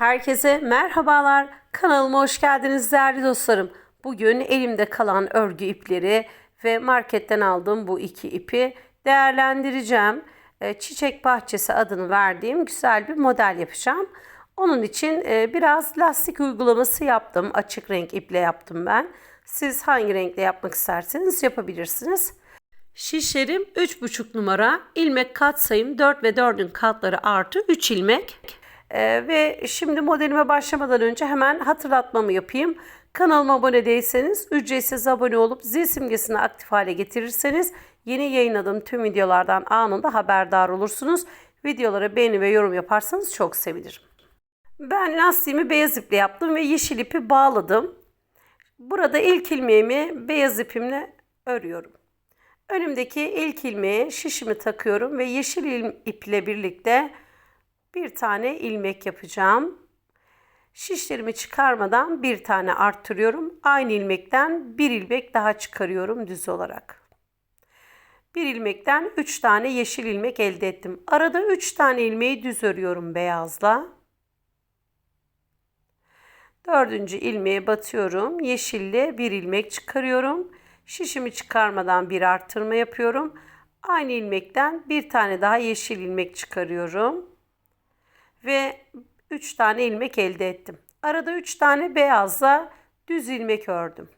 Herkese merhabalar. Kanalıma hoş geldiniz değerli dostlarım. Bugün elimde kalan örgü ipleri ve marketten aldığım bu iki ipi değerlendireceğim. E, Çiçek Bahçesi adını verdiğim güzel bir model yapacağım. Onun için e, biraz lastik uygulaması yaptım. Açık renk iple yaptım ben. Siz hangi renkle yapmak isterseniz yapabilirsiniz. Şişlerim 3,5 numara. ilmek kat sayım 4 ve 4'ün katları artı 3 ilmek. Ee, ve şimdi modelime başlamadan önce hemen hatırlatmamı yapayım. Kanalıma abone değilseniz ücretsiz abone olup zil simgesini aktif hale getirirseniz yeni yayınladığım tüm videolardan anında haberdar olursunuz. Videolara beğeni ve yorum yaparsanız çok sevinirim. Ben lastiğimi beyaz iple yaptım ve yeşil ipi bağladım. Burada ilk ilmeğimi beyaz ipimle örüyorum. Önümdeki ilk ilmeğe şişimi takıyorum ve yeşil il- iple birlikte bir tane ilmek yapacağım. Şişlerimi çıkarmadan bir tane arttırıyorum. Aynı ilmekten bir ilmek daha çıkarıyorum düz olarak. Bir ilmekten 3 tane yeşil ilmek elde ettim. Arada 3 tane ilmeği düz örüyorum beyazla. Dördüncü ilmeğe batıyorum. Yeşille bir ilmek çıkarıyorum. Şişimi çıkarmadan bir arttırma yapıyorum. Aynı ilmekten bir tane daha yeşil ilmek çıkarıyorum. Ve 3 tane ilmek elde ettim. Arada 3 tane beyazla düz ilmek ördüm.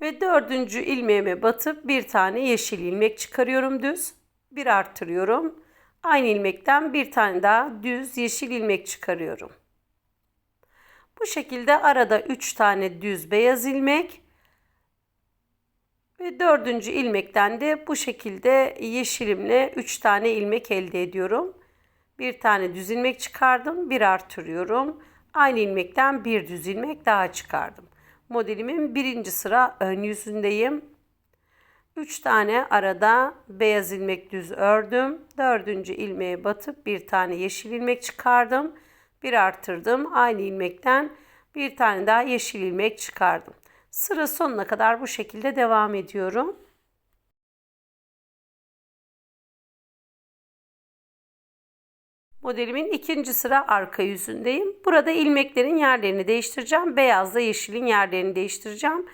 Ve dördüncü ilmeğime batıp bir tane yeşil ilmek çıkarıyorum düz. Bir arttırıyorum. Aynı ilmekten bir tane daha düz yeşil ilmek çıkarıyorum. Bu şekilde arada 3 tane düz beyaz ilmek ve dördüncü ilmekten de bu şekilde yeşilimle 3 tane ilmek elde ediyorum. Bir tane düz ilmek çıkardım, bir artırıyorum. Aynı ilmekten bir düz ilmek daha çıkardım. Modelimin birinci sıra ön yüzündeyim. 3 tane arada beyaz ilmek düz ördüm. Dördüncü ilmeğe batıp bir tane yeşil ilmek çıkardım. Bir arttırdım. Aynı ilmekten bir tane daha yeşil ilmek çıkardım. Sıra sonuna kadar bu şekilde devam ediyorum. Modelimin ikinci sıra arka yüzündeyim. Burada ilmeklerin yerlerini değiştireceğim. Beyazla yeşilin yerlerini değiştireceğim.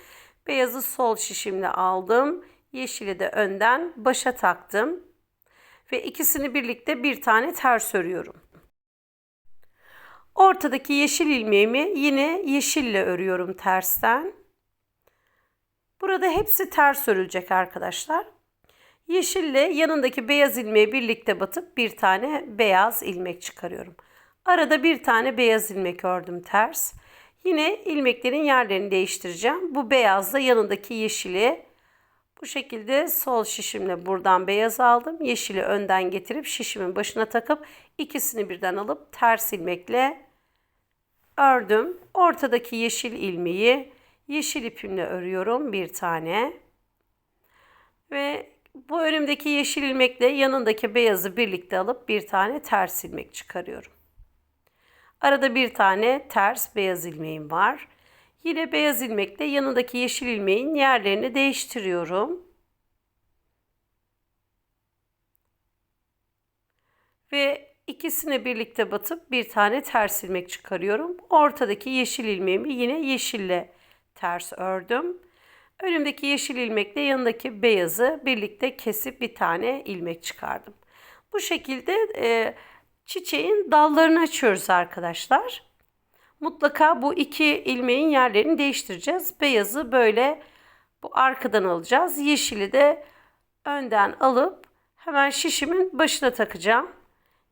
Beyazı sol şişimle aldım. Yeşili de önden başa taktım. Ve ikisini birlikte bir tane ters örüyorum. Ortadaki yeşil ilmeğimi yine yeşille örüyorum tersten. Burada hepsi ters örülecek arkadaşlar. Yeşille yanındaki beyaz ilmeği birlikte batıp bir tane beyaz ilmek çıkarıyorum. Arada bir tane beyaz ilmek ördüm ters. Yine ilmeklerin yerlerini değiştireceğim. Bu beyazla yanındaki yeşili bu şekilde sol şişimle buradan beyaz aldım. Yeşili önden getirip şişimin başına takıp ikisini birden alıp ters ilmekle ördüm. Ortadaki yeşil ilmeği yeşil ipimle örüyorum bir tane. Ve bu önümdeki yeşil ilmekle yanındaki beyazı birlikte alıp bir tane ters ilmek çıkarıyorum. Arada bir tane ters beyaz ilmeğim var. Yine beyaz ilmekle yanındaki yeşil ilmeğin yerlerini değiştiriyorum. Ve ikisini birlikte batıp bir tane ters ilmek çıkarıyorum. Ortadaki yeşil ilmeğimi yine yeşille ters ördüm. Önümdeki yeşil ilmekle yanındaki beyazı birlikte kesip bir tane ilmek çıkardım. Bu şekilde e, çiçeğin dallarını açıyoruz arkadaşlar. Mutlaka bu iki ilmeğin yerlerini değiştireceğiz. Beyazı böyle bu arkadan alacağız. Yeşili de önden alıp hemen şişimin başına takacağım.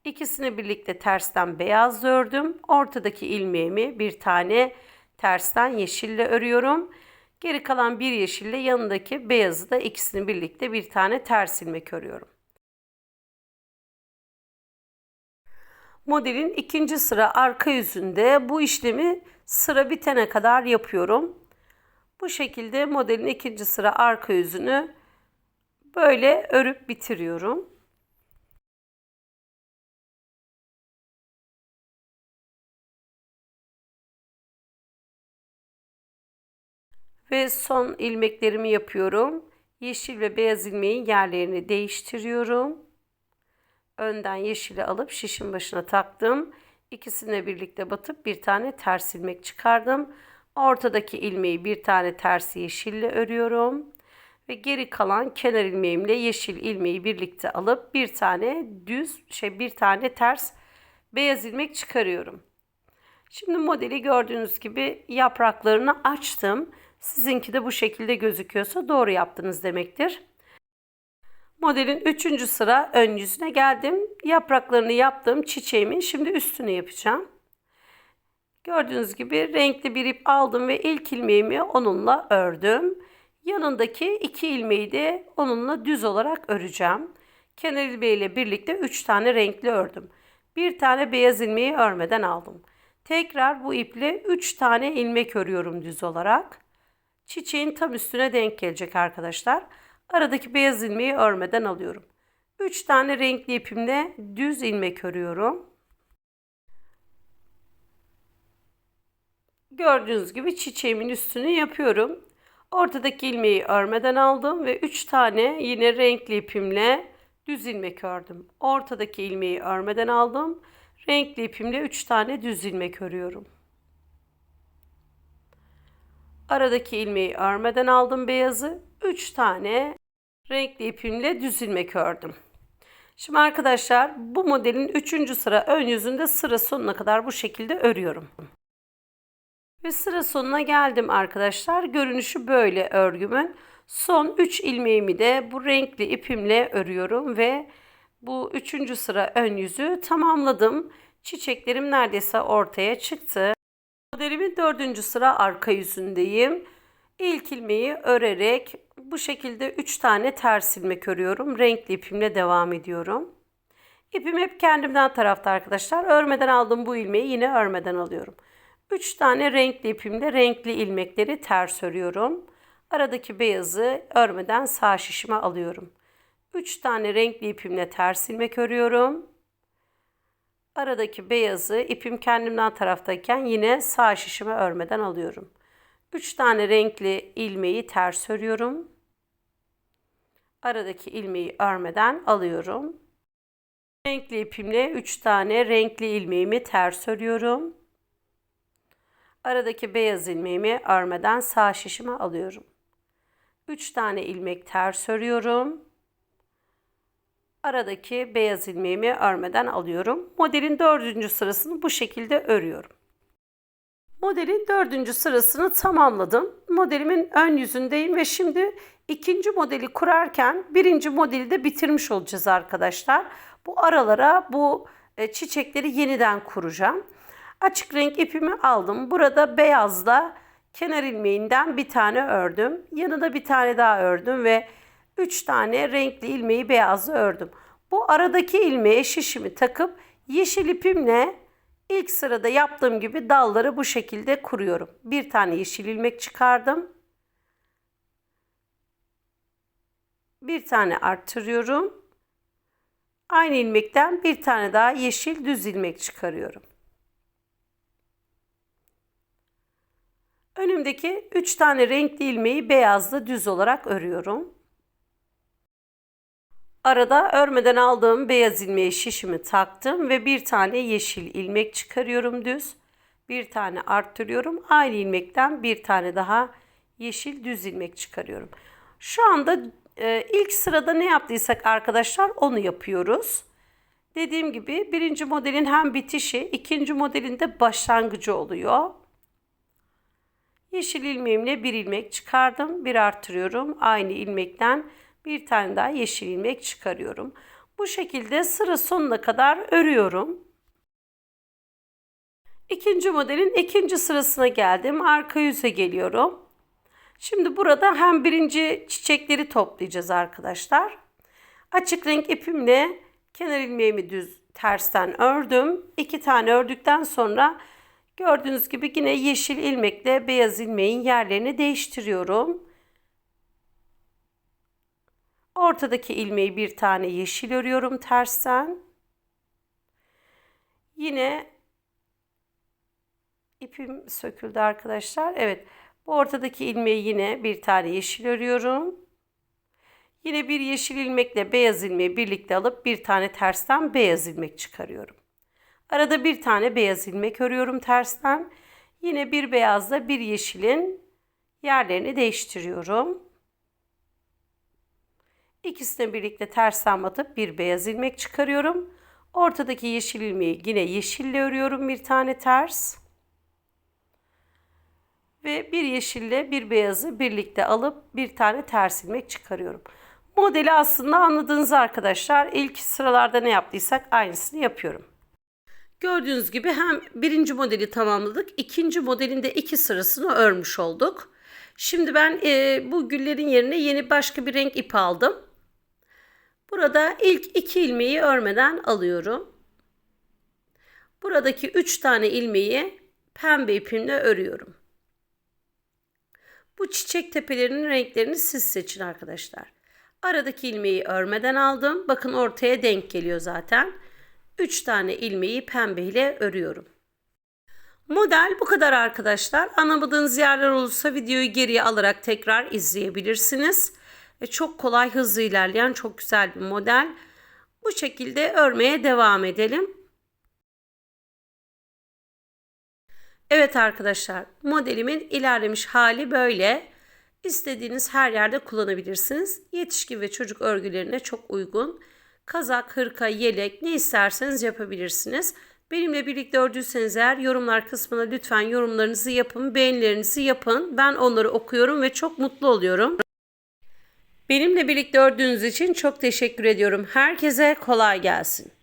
İkisini birlikte tersten beyaz ördüm. Ortadaki ilmeğimi bir tane tersten yeşille örüyorum. Geri kalan bir yeşille yanındaki beyazı da ikisini birlikte bir tane ters ilmek örüyorum. Modelin ikinci sıra arka yüzünde bu işlemi sıra bitene kadar yapıyorum. Bu şekilde modelin ikinci sıra arka yüzünü böyle örüp bitiriyorum. Ve son ilmeklerimi yapıyorum. Yeşil ve beyaz ilmeğin yerlerini değiştiriyorum. Önden yeşili alıp şişin başına taktım. İkisine birlikte batıp bir tane ters ilmek çıkardım. Ortadaki ilmeği bir tane ters yeşille örüyorum. Ve geri kalan kenar ilmeğimle yeşil ilmeği birlikte alıp bir tane düz şey bir tane ters beyaz ilmek çıkarıyorum. Şimdi modeli gördüğünüz gibi yapraklarını açtım. Sizinki de bu şekilde gözüküyorsa doğru yaptınız demektir. Modelin 3. sıra ön yüzüne geldim. Yapraklarını yaptım çiçeğimin şimdi üstünü yapacağım. Gördüğünüz gibi renkli bir ip aldım ve ilk ilmeğimi onunla ördüm. Yanındaki iki ilmeği de onunla düz olarak öreceğim. Kenar ilmeğiyle birlikte 3 tane renkli ördüm. Bir tane beyaz ilmeği örmeden aldım. Tekrar bu iple 3 tane ilmek örüyorum düz olarak. Çiçeğin tam üstüne denk gelecek arkadaşlar. Aradaki beyaz ilmeği örmeden alıyorum. 3 tane renkli ipimle düz ilmek örüyorum. Gördüğünüz gibi çiçeğimin üstünü yapıyorum. Ortadaki ilmeği örmeden aldım ve 3 tane yine renkli ipimle düz ilmek ördüm. Ortadaki ilmeği örmeden aldım. Renkli ipimle 3 tane düz ilmek örüyorum. Aradaki ilmeği örmeden aldım beyazı. 3 tane renkli ipimle düz ilmek ördüm. Şimdi arkadaşlar bu modelin 3. sıra ön yüzünde sıra sonuna kadar bu şekilde örüyorum. Ve sıra sonuna geldim arkadaşlar. Görünüşü böyle örgümün. Son 3 ilmeğimi de bu renkli ipimle örüyorum ve bu 3. sıra ön yüzü tamamladım. Çiçeklerim neredeyse ortaya çıktı. Modelimin 4. sıra arka yüzündeyim. İlk ilmeği örerek bu şekilde 3 tane ters ilmek örüyorum. Renkli ipimle devam ediyorum. İpim hep kendimden tarafta arkadaşlar. Örmeden aldım bu ilmeği yine örmeden alıyorum. 3 tane renkli ipimle renkli ilmekleri ters örüyorum. Aradaki beyazı örmeden sağ şişime alıyorum. 3 tane renkli ipimle ters ilmek örüyorum. Aradaki beyazı ipim kendimden taraftayken yine sağ şişime örmeden alıyorum. 3 tane renkli ilmeği ters örüyorum. Aradaki ilmeği örmeden alıyorum. Renkli ipimle 3 tane renkli ilmeğimi ters örüyorum. Aradaki beyaz ilmeğimi örmeden sağ şişime alıyorum. 3 tane ilmek ters örüyorum. Aradaki beyaz ilmeğimi örmeden alıyorum. Modelin dördüncü sırasını bu şekilde örüyorum. Modelin dördüncü sırasını tamamladım. Modelimin ön yüzündeyim ve şimdi ikinci modeli kurarken birinci modeli de bitirmiş olacağız arkadaşlar. Bu aralara bu e, çiçekleri yeniden kuracağım. Açık renk ipimi aldım. Burada beyazla kenar ilmeğinden bir tane ördüm. Yanına bir tane daha ördüm ve 3 tane renkli ilmeği beyazla ördüm. Bu aradaki ilmeğe şişimi takıp yeşil ipimle ilk sırada yaptığım gibi dalları bu şekilde kuruyorum. Bir tane yeşil ilmek çıkardım. Bir tane arttırıyorum. Aynı ilmekten bir tane daha yeşil düz ilmek çıkarıyorum. Önümdeki 3 tane renkli ilmeği beyazla düz olarak örüyorum. Arada örmeden aldığım beyaz ilmeği şişimi taktım ve bir tane yeşil ilmek çıkarıyorum düz. Bir tane arttırıyorum. Aynı ilmekten bir tane daha yeşil düz ilmek çıkarıyorum. Şu anda e, ilk sırada ne yaptıysak arkadaşlar onu yapıyoruz. Dediğim gibi birinci modelin hem bitişi, ikinci modelin de başlangıcı oluyor. Yeşil ilmeğimle bir ilmek çıkardım. Bir arttırıyorum. Aynı ilmekten bir tane daha yeşil ilmek çıkarıyorum. Bu şekilde sıra sonuna kadar örüyorum. İkinci modelin ikinci sırasına geldim. Arka yüze geliyorum. Şimdi burada hem birinci çiçekleri toplayacağız arkadaşlar. Açık renk ipimle kenar ilmeğimi düz tersten ördüm. İki tane ördükten sonra gördüğünüz gibi yine yeşil ilmekle beyaz ilmeğin yerlerini değiştiriyorum. Ortadaki ilmeği bir tane yeşil örüyorum tersten. Yine ipim söküldü arkadaşlar. Evet. Bu ortadaki ilmeği yine bir tane yeşil örüyorum. Yine bir yeşil ilmekle beyaz ilmeği birlikte alıp bir tane tersten beyaz ilmek çıkarıyorum. Arada bir tane beyaz ilmek örüyorum tersten. Yine bir beyazla bir yeşilin yerlerini değiştiriyorum. İkisini birlikte tersten batıp bir beyaz ilmek çıkarıyorum. Ortadaki yeşil ilmeği yine yeşille örüyorum bir tane ters. Ve bir yeşille bir beyazı birlikte alıp bir tane ters ilmek çıkarıyorum. Modeli aslında anladığınız arkadaşlar. İlk sıralarda ne yaptıysak aynısını yapıyorum. Gördüğünüz gibi hem birinci modeli tamamladık. ikinci modelin de iki sırasını örmüş olduk. Şimdi ben e, bu güllerin yerine yeni başka bir renk ip aldım. Burada ilk iki ilmeği örmeden alıyorum. Buradaki üç tane ilmeği pembe ipimle örüyorum. Bu çiçek tepelerinin renklerini siz seçin arkadaşlar. Aradaki ilmeği örmeden aldım. Bakın ortaya denk geliyor zaten. 3 tane ilmeği pembe ile örüyorum. Model bu kadar arkadaşlar. Anlamadığınız yerler olursa videoyu geriye alarak tekrar izleyebilirsiniz. Çok kolay hızlı ilerleyen çok güzel bir model. Bu şekilde örmeye devam edelim. Evet arkadaşlar modelimin ilerlemiş hali böyle. İstediğiniz her yerde kullanabilirsiniz. Yetişkin ve çocuk örgülerine çok uygun. Kazak, hırka, yelek ne isterseniz yapabilirsiniz. Benimle birlikte ördüyseniz eğer yorumlar kısmına lütfen yorumlarınızı yapın, beğenilerinizi yapın. Ben onları okuyorum ve çok mutlu oluyorum. Benimle birlikte ördüğünüz için çok teşekkür ediyorum. Herkese kolay gelsin.